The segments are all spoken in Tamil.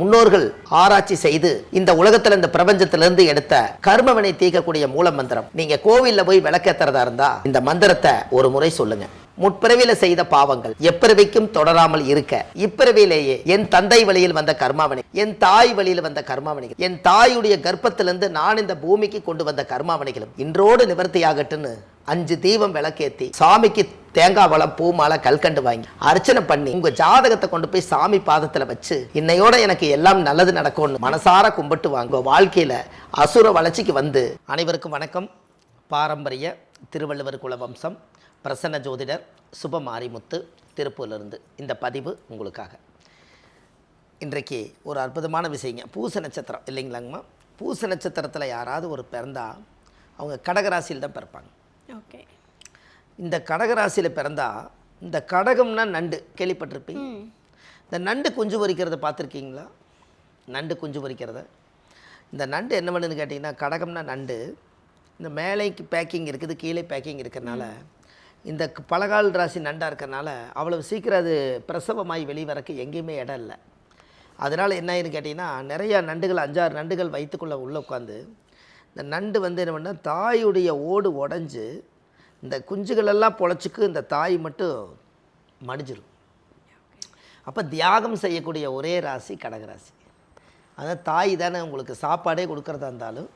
முன்னோர்கள் ஆராய்ச்சி செய்து இந்த உலகத்துல இந்த பிரபஞ்சத்திலிருந்து எடுத்த கர்மவினை தீர்க்கக்கூடிய மூல மந்திரம். நீங்க கோவில்ல போய் விளக்கேத்துறதா இருந்தா இந்த மந்திரத்தை ஒரு முறை சொல்லுங்க. முற்பிறவியில செய்த பாவங்கள் எப்பிறவிக்கும் தொடராமல் இருக்க. இப்பிறவிலேயே என் தந்தை வழியில் வந்த கர்மாவணி என் தாய் வழியில் வந்த கர்மாவனைகள் என் தாயுடைய கர்ப்பத்திலிருந்து நான் இந்த பூமிக்கு கொண்டு வந்த கர்மாவனைகளும் இன்றோடு நிவர்த்தியாகட்டுன்னு அஞ்சு தீபம் விளக்கேத்தி சாமிக்கு தேங்காய் வளம் பூ மாலை கல்கண்டு வாங்கி அர்ச்சனை பண்ணி உங்க ஜாதகத்தை கொண்டு போய் சாமி பாதத்துல வச்சு இன்னையோட எனக்கு எல்லாம் நல்லது நடக்கும்னு மனசார கும்பிட்டு வாங்க. வாழ்க்கையில அசுர வளர்ச்சிக்கு வந்து அனைவருக்கும் வணக்கம். பாரம்பரிய திருவள்ளுவர் குல வம்சம் பிரசன்ன ஜோதிடர் சுப மாரிமுத்து திருப்பூர்லேருந்து இந்த பதிவு உங்களுக்காக. இன்றைக்கு ஒரு அற்புதமான விஷயங்க. பூச நட்சத்திரம் இல்லைங்களாங்கம்மா? பூச நட்சத்திரத்தில் யாராவது ஒரு பிறந்தா அவங்க கடகராசியில் தான் பிறப்பாங்க. ஓகே இந்த கடகராசியில் பிறந்தா இந்த கடகம்னா நண்டு கேள்விப்பட்டிருப்பீங்க? இந்த நண்டு குஞ்சு பொரிக்கிறத பார்த்துருக்கீங்களா? நண்டு குஞ்சு பொரிக்கிறத இந்த நண்டு என்ன பண்ணுன்னு கேட்டிங்கன்னா கடகம்னா நண்டு இந்த மேலேக்கு பேக்கிங் இருக்குது கீழே பேக்கிங் இருக்கிறனால இந்த பலகால் ராசி நண்டாக இருக்கிறனால அவ்வளவு சீக்கிரம் அது பிரசவமாகி வெளியே வரக்கு எங்கேயுமே இடம் இல்லை. அதனால் என்ன ஆயிருன்னு கேட்டிங்கன்னா நிறையா நண்டுகள் அஞ்சாறு நண்டுகள் வயிற்றுக்குள்ளே உள்ளே உட்காந்து இந்த நண்டு வந்து என்ன பண்ணால் தாயுடைய ஓடு உடஞ்சி இந்த குஞ்சுகளெல்லாம் பொழைச்சிக்கு இந்த தாய் மட்டும் மடிஞ்சிரும். அப்போ தியாகம் செய்யக்கூடிய ஒரே ராசி கடகராசி. அதான் தாய் தானே உங்களுக்கு சாப்பாடே கொடுக்குறதா இருந்தாலும்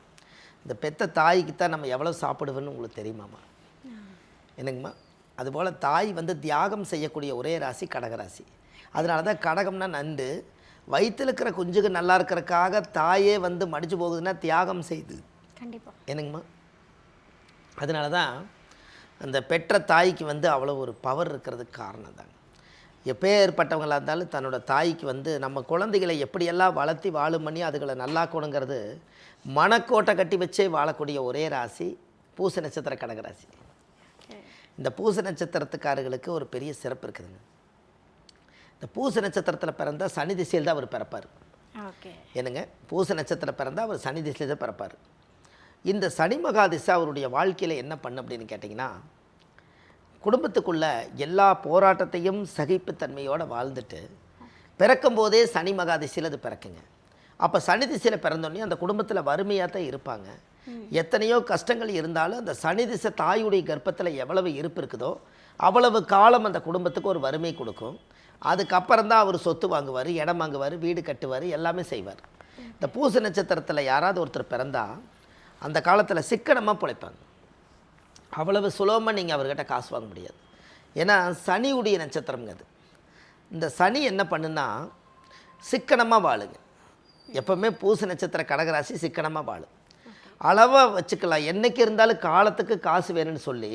இந்த பெத்த தாய்க்கு தான் நம்ம எவ்வளோ சாப்பிடுவோன்னு உங்களுக்கு தெரியுமாம்மா? என்னங்கம்மா? அதுபோல் தாய் வந்து தியாகம் செய்யக்கூடிய ஒரே ராசி கடகராசி. அதனால தான் கடகம்னா நண்டு. வயிற்றில் இருக்கிற குஞ்சுக்கு நல்லா இருக்கிறக்காக தாயே வந்து மடிச்சு போகுதுன்னா தியாகம் செய்து. கண்டிப்பா. என்னங்கம்மா? அதனால தான் அந்த பெற்ற தாய்க்கு வந்து அவ்வளோ ஒரு பவர் இருக்கிறதுக்கு காரணம் தாங்க எப்பேற்பட்டவங்களாக இருந்தாலும் தன்னோட தாய்க்கு வந்து நம்ம குழந்தைகளை எப்படியெல்லாம் வளர்த்தி வாழும் பண்ணி அதுகளை நல்லாக்கணுங்கிறது மனக்கோட்டை கட்டி வச்சே வாழக்கூடிய ஒரே ராசி பூச நட்சத்திர கடகராசி இந்த பூச நட்சத்திரத்துக்காரர்களுக்கு ஒரு பெரிய சிறப்பு இருக்குதுங்க. இந்த பூச நட்சத்திரத்தில் பிறந்தா சனி திசையில் தான் அவர் பிறப்பார். ஓகே. என்னங்க? பூச நட்சத்திரம் பிறந்தா அவர் சனி திசையில் தான் பிறப்பார். இந்த சனி மகா திசை அவருடைய வாழ்க்கையில் என்ன பண்ணு அப்படின்னு கேட்டிங்கன்னா குடும்பத்துக்குள்ள எல்லா போராட்டத்தையும் சகிப்புத்தன்மையோடு வாழ்ந்துட்டு பிறக்கும்போதே சனி மகா திசையில் அது பிறக்குங்க. அப்போ சனி திசையில் பிறந்தோடனே அந்த குடும்பத்தில் வறுமையாக தான் இருப்பாங்க எத்தனையோ கஷ்டங்கள் இருந்தாலும் அந்த சனி திசை தாயுடைய கர்ப்பத்தில் எவ்வளவு இருப்பு இருக்குதோ அவ்வளவு காலம் அந்த குடும்பத்துக்கு ஒரு வறுமை கொடுக்கும். அதுக்கப்புறம் தான் அவர் சொத்து வாங்குவார் இடம் வாங்குவார் வீடு கட்டுவார் எல்லாமே செய்வார். இந்த பூச நட்சத்திரத்தில் யாராவது ஒருத்தர் பிறந்தா அந்த காலத்தில் சிக்கனமாக பிழைப்பாங்க. அவ்வளவு சுலபமாக நீங்கள் அவர்கிட்ட காசு வாங்க முடியாது. ஏன்னா சனியுடைய நட்சத்திரம்ங்க அது. இந்த சனி என்ன பண்ணுன்னா சிக்கனமாக வாழுங்க. எப்பவுமே பூச நட்சத்திர கடகராசி சிக்கனமாக வாழும். அளவாக வச்சுக்கலாம். என்னைக்கு இருந்தாலும் காலத்துக்கு காசு வேணும்னு சொல்லி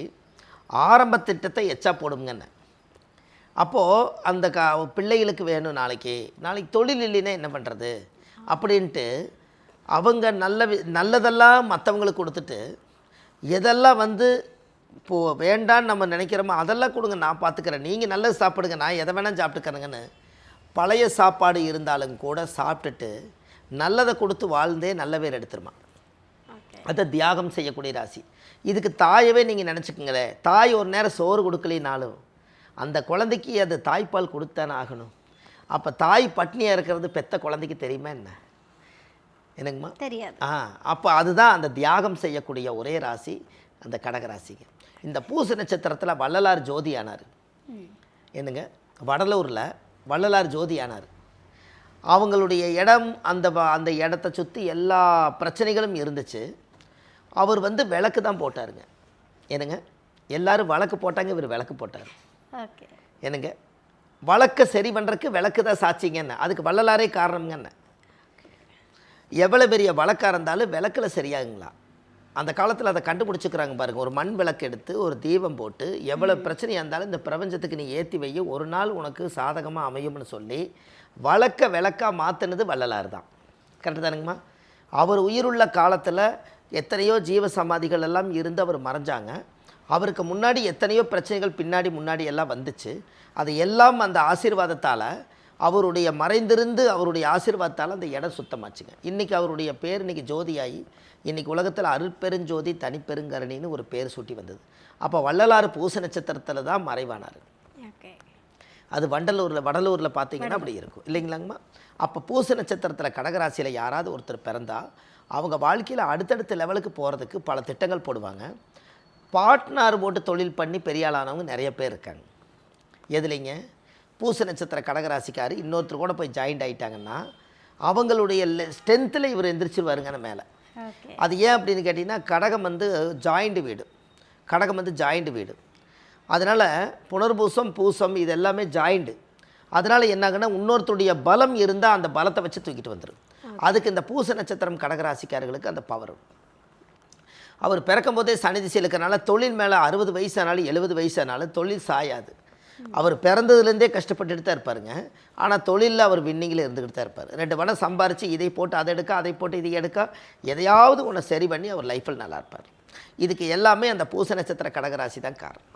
ஆரம்ப திட்டத்தை எச்சா போடுங்கன்னு. அப்போது அந்த கா பிள்ளைகளுக்கு வேணும் நாளைக்கு. நாளைக்கு தொழில் இல்லைன்னா என்ன பண்ணுறது அப்படின்ட்டு அவங்க நல்ல வி- நல்லதெல்லாம் மற்றவங்களுக்கு கொடுத்துட்டு எதெல்லாம் வந்து இப்போது வேண்டான்னு நம்ம நினைக்கிறோமோ அதெல்லாம் கொடுங்க நான் பார்த்துக்கிறேன் நீங்கள் நல்லது சாப்பிடுங்க நான் எதை வேணால் சாப்பிட்டுக்கிறேங்கன்னு பழைய சாப்பாடு இருந்தாலும் கூட சாப்பிட்டுட்டு நல்லதை கொடுத்து வாழ்ந்தே நல்ல பேர் எடுத்துருமா. அதை தியாகம் செய்யக்கூடிய ராசி. இதுக்கு தாயவே நீங்கள் நினச்சிக்கங்களேன். தாய் ஒரு நேரம் சோறு கொடுக்கலினாலும் அந்த குழந்தைக்கு அது தாய்ப்பால் கொடுத்தானே ஆகணும். அப்போ தாய் பட்னியாக இருக்கிறது பெத்த குழந்தைக்கு தெரியுமா என்ன? என்னங்கம்மா? தெரியாது. ஆ அப்போ அதுதான் அந்த தியாகம் செய்யக்கூடிய ஒரே ராசி அந்த கடகராசிங்க இந்த பூச நட்சத்திரத்தில் வள்ளலார் ஜோதி ஆனார் என்னங்க? வடலூரில் வள்ளலார் ஜோதி ஆனார் அவங்களுடைய இடம் அந்த அந்த இடத்த சுற்றி எல்லா பிரச்சனைகளும் இருந்துச்சு. அவர் வந்து விளக்கு தான் போட்டாருங்க. என்னங்க? எல்லாரும் வழக்கு போட்டாங்க இவர் விளக்கு போட்டார். ஓகே. என்னங்க? வழக்கை சரி பண்ணுறக்கு விளக்கு தான் சாட்சிங்கன்னு அதுக்கு வள்ளலாரே காரணம்ங்கன்னு எவ்வளோ பெரிய வழக்காக இருந்தாலும் விளக்கில் சரியாகுங்களா? அந்த காலத்தில் அதை கண்டுபிடிச்சிக்கிறாங்க பாருங்க. ஒரு மண் விளக்கு எடுத்து ஒரு தீபம் போட்டு எவ்வளோ பிரச்சனையாக இருந்தாலும் இந்த பிரபஞ்சத்துக்கு நீ ஏற்றி வை. ஒரு நாள் உனக்கு சாதகமாக அமையும்னு சொல்லி வழக்க விளக்கா மாற்றினது வள்ளலார் தான். கரெக்டு தானுங்கம்மா? அவர் உயிருள்ள காலத்தில் எத்தனையோ ஜீவ சமாதிகள் எல்லாம் இருந்து அவர் மறைஞ்சாங்க. அவருக்கு முன்னாடி எத்தனையோ பிரச்சனைகள் பின்னாடி முன்னாடி எல்லாம் வந்துச்சு. அது எல்லாம் அந்த ஆசீர்வாதத்தால் அவருடைய மறைந்திருந்து அவருடைய ஆசீர்வாதத்தால் அந்த இடம் சுத்தமாச்சுங்க. இன்றைக்கி அவருடைய பேர் இன்னைக்கு ஜோதியாகி இன்றைக்கி உலகத்தில் அருட்பெருஞ்சோதி தனிப்பெருங்கரணின்னு ஒரு பேர் சூட்டி வந்தது. அப்போ வள்ளலார் பூச நட்சத்திரத்தில் தான் மறைவானார். அது வண்டலூரில் வடலூரில் பார்த்தீங்கன்னா அப்படி இருக்கும். இல்லைங்களாங்கம்மா? அப்போ பூச நட்சத்திரத்தில் கடகராசியில் யாராவது ஒருத்தர் பிறந்தா அவங்க வாழ்க்கையில் அடுத்தடுத்த லெவலுக்கு போகிறதுக்கு பல திட்டங்கள் போடுவாங்க. பார்ட்னர் போட்டு தொழில் பண்ணி பெரிய ஆளானவங்க நிறைய பேர் இருக்காங்க. எதுலைங்க? பூச நட்சத்திர கடகராசிக்கார் இன்னொருத்தர் கூட போய் ஜாயிண்ட் ஆயிட்டாங்கன்னா அவங்களுடைய ஸ்ட்ரென்த்தில் இவர் எந்திரிச்சிருவாருங்க மேலே. அது ஏன் அப்படின்னு கேட்டிங்கன்னா கடகம் வந்து ஜாயிண்ட் வீடு. கடகம் வந்து ஜாயிண்ட் வீடு. அதனால் புனர்பூசம் பூசம் இது எல்லாமே ஜாயிண்டு அதனால் என்னாகுன்னா இன்னொருத்தருடைய பலம் இருந்தால் அந்த பலத்தை வச்சு தூக்கிட்டு வந்துடும் அதுக்கு இந்த பூச நட்சத்திரம் கடகராசிக்காரர்களுக்கு அந்த பவர் அவர் பிறக்கும் போதே சனி திசையில் இருக்கிறனால தொழில் மேலே அறுபது வயசானாலும் எழுபது வயசானாலும் தொழில் சாயாது. அவர் பிறந்ததுலேருந்தே கஷ்டப்பட்டுட்டு தான் இருப்பாருங்க. ஆனால் தொழிலில் அவர் வின்னிங்கில் இருந்துக்கிட்டு தான் இருப்பார். ரெண்டு பணம் சம்பாரித்து இதை போட்டு அதை எடுக்க அதை போட்டு இதை எடுக்க எதையாவது ஒன்று சரி பண்ணி அவர் லைஃப்பில் நல்லா இருப்பார். இதுக்கு எல்லாமே அந்த பூச நட்சத்திர கடகராசி தான் காரணம்.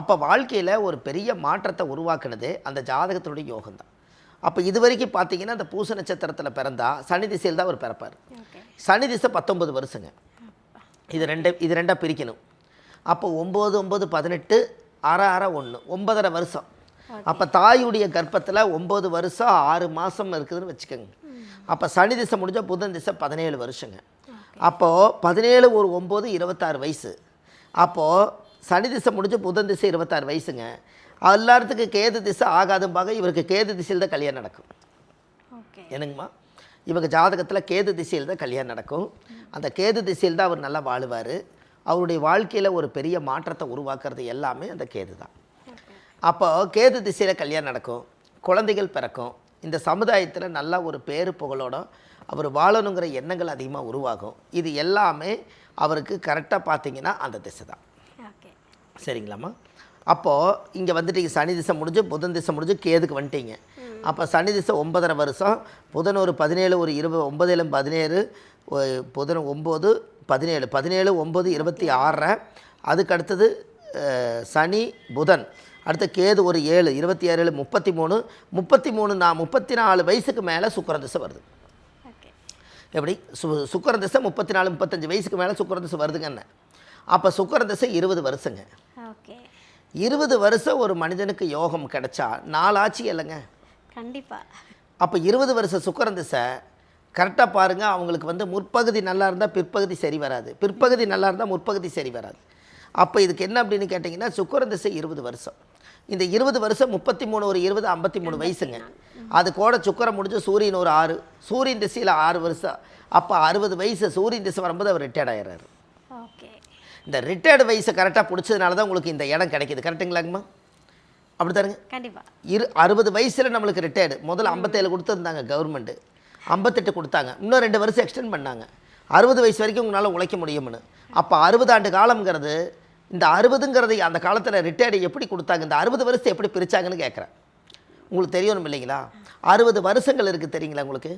அப்போ வாழ்க்கையில் ஒரு பெரிய மாற்றத்தை உருவாக்குனதே அந்த ஜாதகத்தினுடைய யோகம் தான். அப்போ இது வரைக்கும் பார்த்தீங்கன்னா அந்த பூச நட்சத்திரத்தில் பிறந்தா சனி திசையில் தான் அவர் பிறப்பார். சனி திசை பத்தொன்பது வருஷங்க. இது ரெண்டு இது ரெண்டாக பிரிக்கணும். அப்போ ஒம்பது ஒம்பது பதினெட்டு அரை அரை ஒன்று ஒன்பதரை வருஷம். அப்போ தாயுடைய கர்ப்பத்தில் ஒம்பது வருஷம் ஆறு மாதம் இருக்குதுன்னு வச்சுக்கோங்க. அப்போ சனி திசை முடிஞ்சால் புதன் திசை பதினேழு வருஷங்க. அப்போது பதினேழு ஒரு ஒம்பது இருபத்தாறு வயசு. அப்போது சனி திசை முடிஞ்சு புதன் திசை இருபத்தாறு வயசுங்க. எல்லாத்துக்கும் கேது திசை ஆகாதும்பாக இவருக்கு கேது திசையில் தான் கல்யாணம் நடக்கும். ஓகே என்னங்கம்மா? இவங்க ஜாதகத்தில் கேது திசையில் தான் கல்யாணம் நடக்கும். அந்த கேது திசையில் தான் அவர் நல்லா வாழுவார். அவருடைய வாழ்க்கையில் ஒரு பெரிய மாற்றத்தை உருவாக்குறது எல்லாமே அந்த கேது தான். அப்போ கேது திசையில் கல்யாணம் நடக்கும் குழந்தைகள் பிறக்கும் இந்த சமுதாயத்தில் நல்ல ஒரு பேரு புகழோட அவர் வாழணுங்கிற எண்ணங்கள் அதிகமாக உருவாகும். இது எல்லாமே அவருக்கு கரெக்டாக பார்த்தீங்கன்னா அந்த திசை தான். ஓகே. சரிங்களாம்மா? அப்போது இங்கே வந்துட்டீங்க சனி திசை முடிஞ்சு புதன் திசை முடிஞ்சு கேதுக்கு வந்துட்டீங்க. அப்போ சனி திசை ஒன்பதரை வருஷம் புதன் ஒரு பதினேழு ஒரு இருபது ஒன்பதுல பதினேழு புதன் ஒம்பது பதினேழு பதினேழு ஒம்பது இருபத்தி ஆறரை. அதுக்கு அடுத்தது சனி புதன். அடுத்து கேது ஒரு ஏழு இருபத்தி ஏழு முப்பத்தி மூணு. முப்பத்தி மூணு நான் முப்பத்தி நாலு வயசுக்கு மேலே சுக்கிர திசை வருது. ஓகே. எப்படி? சு சுக்கர திசை முப்பத்தி நாலு முப்பத்தஞ்சு வயசுக்கு மேலே சுக்கர திசை வருதுங்க என்ன? அப்போ சுக்கர திசை இருபது வருஷங்க. ஓகே. இருபது வருஷம் ஒரு மனிதனுக்கு யோகம் கிடைச்சா நாலாச்சு இல்லைங்க. கண்டிப்பா. அப்போ இருபது வருஷம் சுக்கரன் திசை கரெக்டாக பாருங்கள் அவங்களுக்கு வந்து முற்பகுதி நல்லா இருந்தால் பிற்பகுதி சரி வராது. பிற்பகுதி நல்லா இருந்தால் முற்பகுதி சரி வராது. அப்போ இதுக்கு என்ன அப்படின்னு கேட்டிங்கன்னா சுக்கரன் திசை இருபது வருஷம். இந்த இருபது வருஷம் முப்பத்தி மூணு ஒரு இருபது ஐம்பத்தி மூணு வயசுங்க. அது கூட சுக்கரம் முடிஞ்சு சூரியன் ஒரு ஆறு சூரியன் திசையில் ஆறு வருஷம். அப்போ அறுபது வயசு சூரியன் திசை வரும்போது அவர் ரிட்டையர்ட் ஆயிடுறாரு. ஓகே. இந்த ரிட்டையர்டு வயசை கரெக்டாக பிடிச்சதுனால தான் உங்களுக்கு இந்த இடம் கிடைக்கிது. கரெக்டுங்களாங்கம்மா அப்படி தானுங்க. கண்டிப்பா. இரு அறுபது வயசில் நம்மளுக்கு ரிட்டையர்டு முதல்ல ஐம்பத்தேழு கொடுத்துருந்தாங்க கவர்மெண்ட்டு ஐம்பத்தெட்டு கொடுத்தாங்க. இன்னும் ரெண்டு வருஷம் எக்ஸ்டெண்ட் பண்ணாங்க. அறுபது வயசு வரைக்கும் உங்களால் உழைக்க முடியும்னு. அப்போ அறுபது ஆண்டு காலம்ங்கிறது இந்த அறுபதுங்கிறது அந்த காலத்தில் ரிட்டையர்டு எப்படி கொடுத்தாங்க இந்த அறுபது வருஷத்தை எப்படி பிரித்தாங்கன்னு கேட்குறேன் உங்களுக்கு தெரியணும் இல்லைங்களா? அறுபது வருஷங்கள் இருக்குது தெரியுங்களா உங்களுக்கு?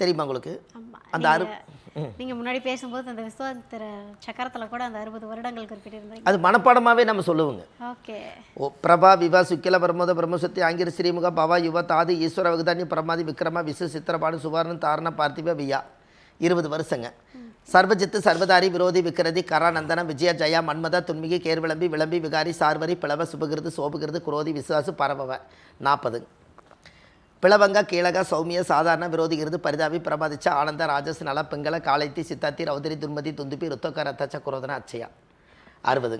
தெரியுமா உங்களுக்கு? அந்த அறு நீங்க- நீங்க முன்னாடி பேசும்போது அந்த விஸ்வாமித்திர சக்கரத்துல கூட அந்த அறுபது வருடங்கள் குறிப்பிட்டிருந்தீங்க. அது மனப்பாடமாகவே நம்ம சொல்லுவோங்க. ஓகே. ஓ பிரபா விவா சுக்கில பிரமோத பிரம்மசக்தி ஆங்கிர ஸ்ரீமுக பவா யுவ தாதி ஈஸ்வர வகுதானி பிரமாதி விக்ரம விசு சித்திரபாடு சுவர்ணன் தாரண பார்த்திப வியா. இருபது வருஷங்க. சர்வஜித்து சர்வதாரி விரோதி விக்கிரதி கராநந்தனம் விஜய ஜெயா மன்மத துன்மிகி கேர் விளம்பி விகாரி சார்வரி பிளவ சுபகிருது சோபகிருது குரோதி விசுவாசு பரபவ. நாற்பது பிளவங்க கீழக சௌமிய சாதாரண விரோதிகிறது பரிதாபி பிரபாதிச்ச ஆனந்த ராஜஸ் நல பெங்கல காலைத்தி சித்தாத்தி ரௌதரி துர்மதி துந்துப்பி ருத்தோக்க தச்ச குரோதன அச்சையா? அறுபது.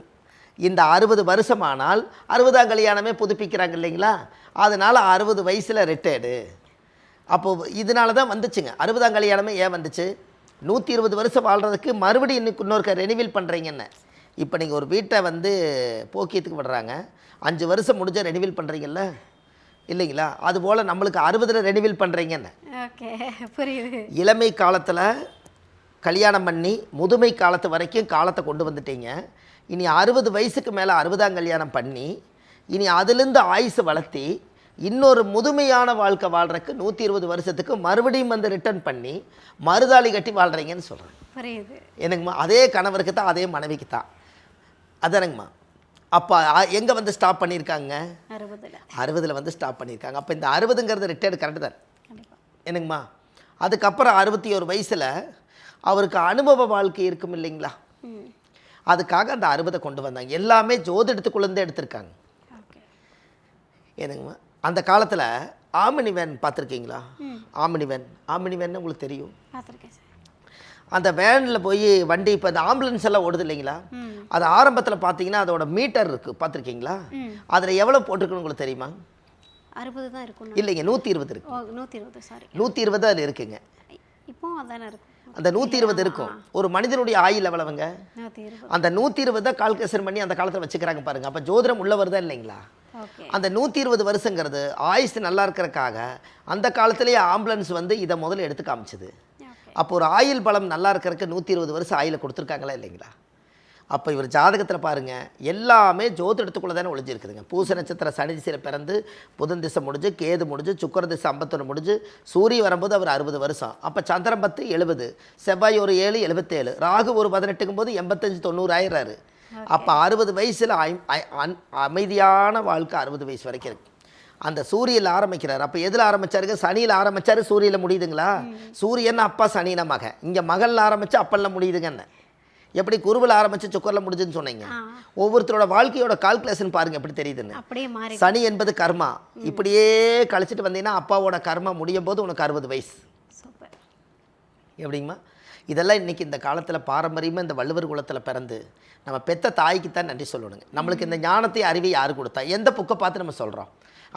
இந்த அறுபது வருஷமானால் அறுபதாம் கல்யாணமே புதுப்பிக்கிறாங்க இல்லைங்களா? அதனால் அறுபது வயசில் ரிட்டையர்டு அப்போது இதனால தான் வந்துச்சுங்க. அறுபதாம் கல்யாணமே ஏன் வந்துச்சு? நூற்றி இருபது வருஷம் வாழ்கிறதுக்கு மறுபடியும் இன்னும் இன்னொருக்க ரெனிவில் பண்ணுறீங்கன்னு இப்போ நீங்கள் ஒரு வீட்டை வந்து போக்கியத்துக்கு விடுறாங்க. அஞ்சு வருஷம் முடிஞ்ச ரெனிவில் பண்ணுறீங்கல்ல இல்லைங்களா? அதுபோல் நம்மளுக்கு அறுபதில் ரெனிவல் பண்ணுறீங்கன்னு ஓகே புரியுது. இளமை காலத்தில் கல்யாணம் பண்ணி முதுமை காலத்து வரைக்கும் காலத்தை கொண்டு வந்துட்டீங்க. இனி அறுபது வயசுக்கு மேலே அறுபதாம் கல்யாணம் பண்ணி இனி அதிலிருந்து ஆயுசு வளர்த்தி இன்னொரு முதுமையான வாழ்க்கை வாழ்றதுக்கு நூற்றி இருபது வருஷத்துக்கு மறுபடியும் வந்து ரிட்டர்ன் பண்ணி மறுதாளி கட்டி வாழ்கிறீங்கன்னு சொல்கிறேன் புரியுது. எனக்குமா அதே கணவருக்கு தான் அதே மனைவிக்கு தான். அதானங்கம்மா? அப்போ எங்கே வந்து ஸ்டாப் பண்ணியிருக்காங்க அறுபதுல. அறுபதில் வந்து ஸ்டாப் பண்ணியிருக்காங்க அப்போ இந்த அறுபதுங்கிறது ரிட்டையர்டு கரெக்டு தான். என்னங்கம்மா? அதுக்கப்புறம் அறுபத்தி ஒரு வயசில் அவருக்கு அனுபவ வாழ்க்கை இருக்கும் இல்லைங்களா? அதுக்காக அந்த அறுபதை கொண்டு வந்தாங்க. எல்லாமே ஜோதிடத்துக்குள்ளேருந்தே எடுத்திருக்காங்க. என்னங்கம்மா? அந்த காலத்தில் ஆமினி வேன் பார்த்துருக்கீங்களா? ஆமினி வேன் ஆமினி வேன் உங்களுக்கு தெரியும். பார்த்துருக்கேன் அந்த வேனில் போய் வண்டி இப்போ இந்த ஆம்புலன்ஸ் எல்லாம் ஓடுது இல்லைங்களா? அது ஆரம்பத்தில் பார்த்தீங்கன்னா அதோட மீட்டர் இருக்குது பார்த்துருக்கீங்களா அதில் எவ்வளோ போட்டிருக்குன்னு உங்களுக்கு தெரியுமா? அறுபது தான் இருக்கும். இல்லைங்க நூற்றி இருபது இருக்கு. நூற்றி இருபது சாரி நூற்றி இருபது அதில் இருக்குங்க. இப்போ அதானே இருக்கும். அந்த நூற்றி இருபது இருக்கும் ஒரு மனிதனுடைய ஆயுள் எவ்வளவுங்க? அந்த நூற்றி இருபதை கால்குலேஷன் பண்ணி அந்த காலத்தில் வச்சுக்கிறாங்க பாருங்க. அப்போ ஜோதிடம் உள்ள வருதா இல்லைங்களா? அந்த நூற்றி இருபது வருஷங்கிறது ஆயுசு நல்லா இருக்கிறக்காக அந்த காலத்திலேயே ஆம்புலன்ஸ் வந்து இதை முதல்ல எடுத்து காமிச்சது. அப்போ ஒரு ஆயுள் பலம் நல்லா இருக்கிறதுக்கு நூற்றி இருபது வருஷம் ஆயுளை கொடுத்துருக்காங்களா இல்லைங்களா? அப்போ இவர் ஜாதகத்தில் பாருங்கள் எல்லாமே ஜோதிடத்துக்குள்ளே தானே ஒளிஞ்சிருக்குதுங்க. பூச நட்சத்திர சனி திசையில் பிறந்து புதன் திசை முடிஞ்சு கேது முடிஞ்சு சுக்கர திசை ஐம்பத்தொன்று முடிஞ்சு சூரிய வரும்போது அவர் அறுபது வருஷம். அப்போ சந்திரன் பத்து எழுபது செவ்வாய் ஒரு ஏழு எழுபத்தேழு ராகு ஒரு பதினெட்டுக்கும் போது எண்பத்தஞ்சு தொண்ணூறு ஆயிடுறாரு. அப்போ அறுபது வயசில் அமைதியான வாழ்க்கை அறுபது வயசு வரைக்கும் இருக்கு. அந்த சூரியனில் ஆரம்பிக்கிறார். அப்போ எதில் ஆரம்பிச்சாருங்க? சனியில் ஆரம்பிச்சாரு சூரியனில் முடியுதுங்களா? சூரியன் அப்பா சனின மகன் இங்கே மகளில் ஆரம்பிச்சு அப்பல்ல முடியுதுங்கன்னு. எப்படி குருவில் ஆரம்பிச்சு சுக்கரில் முடிஞ்சுன்னு சொன்னீங்க? ஒவ்வொருத்தரோட வாழ்க்கையோட கால்குலேஷன் பாருங்க எப்படி தெரியுதுன்னு. சனி என்பது கர்மா. இப்படியே கழிச்சிட்டு வந்தீங்கன்னா அப்பாவோட கர்மா முடியும் போது உனக்கு அறுபது வயசு. எப்படிங்கம்மா? இதெல்லாம் இன்றைக்கி இந்த காலத்தில் பாரம்பரியமாக இந்த வள்ளுவர் குலத்தில் பிறந்து நம்ம பெத்த தாய்க்கு தான் நன்றி சொல்லணுங்க. நம்மளுக்கு இந்த ஞானத்தை அறிவை யார் கொடுத்தா? எந்த புக்கை பார்த்து நம்ம சொல்கிறோம்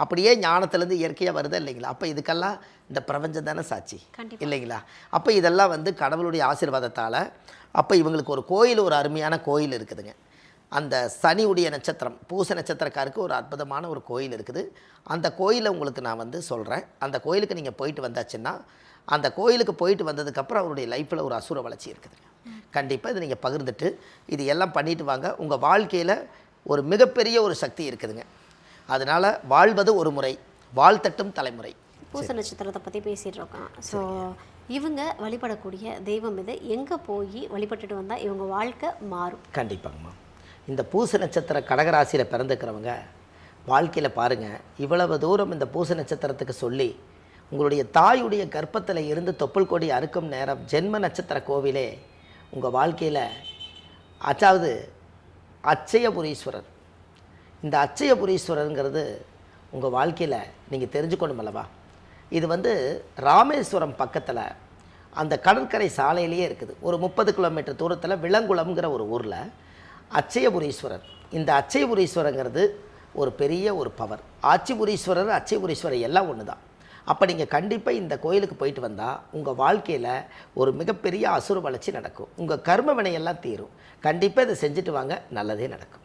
அப்படியே ஞானத்துலேருந்து இயற்கையாக வருதா இல்லைங்களா? அப்போ இதுக்கெல்லாம் இந்த பிரபஞ்சம் தானே சாட்சி. இல்லைங்களா? அப்போ இதெல்லாம் வந்து கடவுளுடைய ஆசீர்வாதத்தால் அப்போ இவங்களுக்கு ஒரு கோயில் ஒரு அருமையான கோயில் இருக்குதுங்க. அந்த சனியுடைய நட்சத்திரம் பூச நட்சத்திரக்காருக்கு ஒரு அற்புதமான ஒரு கோயில் இருக்குது. அந்த கோயிலை உங்களுக்கு நான் வந்து சொல்கிறேன் அந்த கோயிலுக்கு நீங்கள் போயிட்டு வந்தாச்சுன்னா அந்த கோயிலுக்கு போயிட்டு வந்ததுக்கப்புறம் அவருடைய லைஃப்பில் ஒரு அசுர வளர்ச்சி இருக்குதுங்க கண்டிப்பாக இதை நீங்கள் பகிர்ந்துட்டு இது எல்லாம் பண்ணிட்டு வாங்க. உங்கள் வாழ்க்கையில் ஒரு மிகப்பெரிய ஒரு சக்தி இருக்குதுங்க. அதனால் வாழ்வது ஒரு முறை வாழ்த்தட்டும் தலைமுறை. பூச நட்சத்திரத்தை பற்றி பேசிகிட்டு இருக்கோம். ஸோ இவங்க வழிபடக்கூடிய தெய்வம் இது எங்கே போய் வழிபட்டுட்டு வந்தால் இவங்க வாழ்க்கை மாறும்? கண்டிப்பாங்கம்மா. இந்த பூச நட்சத்திர கடகராசியில் பிறந்துக்கிறவங்க வாழ்க்கையில் பாருங்கள் இவ்வளவு தூரம் இந்த பூச நட்சத்திரத்துக்கு சொல்லி உங்களுடைய தாயுடைய கர்ப்பத்தில் இருந்து தொப்புள் கொடி அறுக்கும் நேரம் ஜென்ம நட்சத்திர கோவிலே உங்கள் வாழ்க்கையில் அதாவது அச்சயபுரீஸ்வரர். இந்த அச்சயபுரீஸ்வரருங்கிறது உங்கள் வாழ்க்கையில் நீங்கள் தெரிஞ்சுக்கணும் அல்லவா? இது வந்து ராமேஸ்வரம் பக்கத்தில் அந்த கடற்கரை சாலையிலேயே இருக்குது. ஒரு முப்பது கிலோமீட்டர் தூரத்தில் விலங்குளம்ங்கிற ஒரு ஊரில் அச்சயபுரீஸ்வரர். இந்த அச்சயபுரீஸ்வரங்கிறது ஒரு பெரிய ஒரு பவர். ஆச்சிபுரீஸ்வரர் அச்சயபுரீஸ்வரர் எல்லாம் ஒன்று தான் அப்போ நீங்கள் கண்டிப்பாக இந்த கோயிலுக்கு போயிட்டு வந்தால் உங்கள் வாழ்க்கையில் ஒரு மிகப்பெரிய அசுர வளர்ச்சி நடக்கும். உங்கள் கர்ம வினையெல்லாம் தீரும். கண்டிப்பாக இதை செஞ்சுட்டு வாங்க. நல்லதே நடக்கும்.